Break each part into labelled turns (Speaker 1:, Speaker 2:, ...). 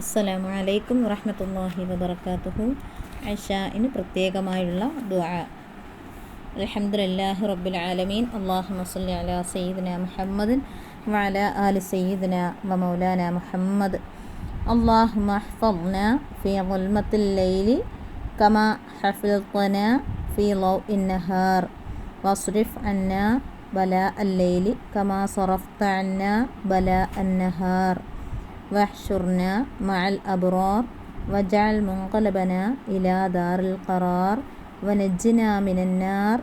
Speaker 1: അസ്സലാമു അലൈക്കും വറഹ്മത്തുള്ളാഹി വബറകാതുഹു ഇന് പ്രത്യേകമായുള്ള ദുആ അൽഹംദുലില്ലാഹി റബ്ബിൽ ആലമീൻ അല്ലാഹുമ്മ സ്വല്ലി അലാ സയ്യിദിന മുഹമ്മദിൻ വഅല ആലി സയ്യിദിന വ മൗലാന മുഹമ്മദ് اللهم احفظنا في ظلمة الليل كما حفظتنا في ضوء النهار واصرف عنا بلاء الليل كما صرفت عنا بلاء النهار واحشرنا مع الأبرار واجعل منقلبنا إلى دار القرار ونجنا من النار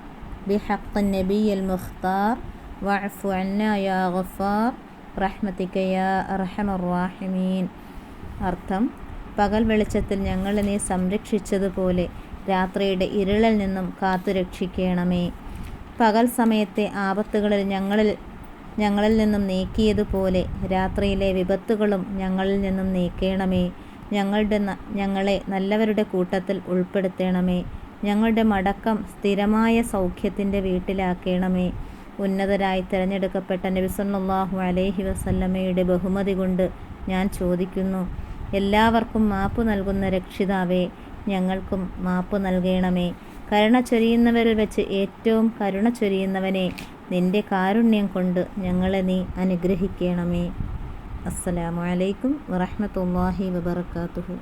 Speaker 1: بحق النبي المختار واعف عنا يا غفار റഹ്മത്തിക്ക യാ അർഹമർ റാഹിമീൻ അർത്ഥം പകൽ വെളിച്ചത്തിൽ ഞങ്ങളെ നീ സംരക്ഷിച്ചതുപോലെ രാത്രിയുടെ ഇരുളിൽ നിന്നും കാത്തു രക്ഷിക്കണമേ പകൽ സമയത്തെ ആപത്തുകളിൽ ഞങ്ങളിൽ ഞങ്ങളിൽ നിന്നും നീക്കിയതുപോലെ രാത്രിയിലെ വിപത്തുകളും ഞങ്ങളിൽ നിന്നും നീക്കണമേ. ഞങ്ങളുടെ ഞങ്ങളെ നല്ലവരുടെ കൂട്ടത്തിൽ ഉൾപ്പെടുത്തണമേ. ഞങ്ങളുടെ മടക്കം സ്ഥിരമായ സൗഖ്യത്തിന്റെ വീട്ടിലാക്കണമേ. ഉന്നതരായി തിരഞ്ഞെടുക്കപ്പെട്ട നബിസല്ലാഹു അലൈഹി വസല്ലമ്മയുടെ ബഹുമതി കൊണ്ട് ഞാൻ ചോദിക്കുന്നു എല്ലാവർക്കും മാപ്പ് നൽകുന്ന രക്ഷിതാവേ ഞങ്ങൾക്കും മാപ്പ് നൽകണമേ. കരുണ ചൊരിയുന്നവരിൽ വെച്ച് ഏറ്റവും കരുണ ചൊരിയുന്നവനെ നിന്റെ കാരുണ്യം കൊണ്ട് ഞങ്ങളെ നീ അനുഗ്രഹിക്കണമേ. അസ്സലാമു അലൈക്കും വറഹ്മത്തുള്ളാഹി വബർക്കാത്തുഹു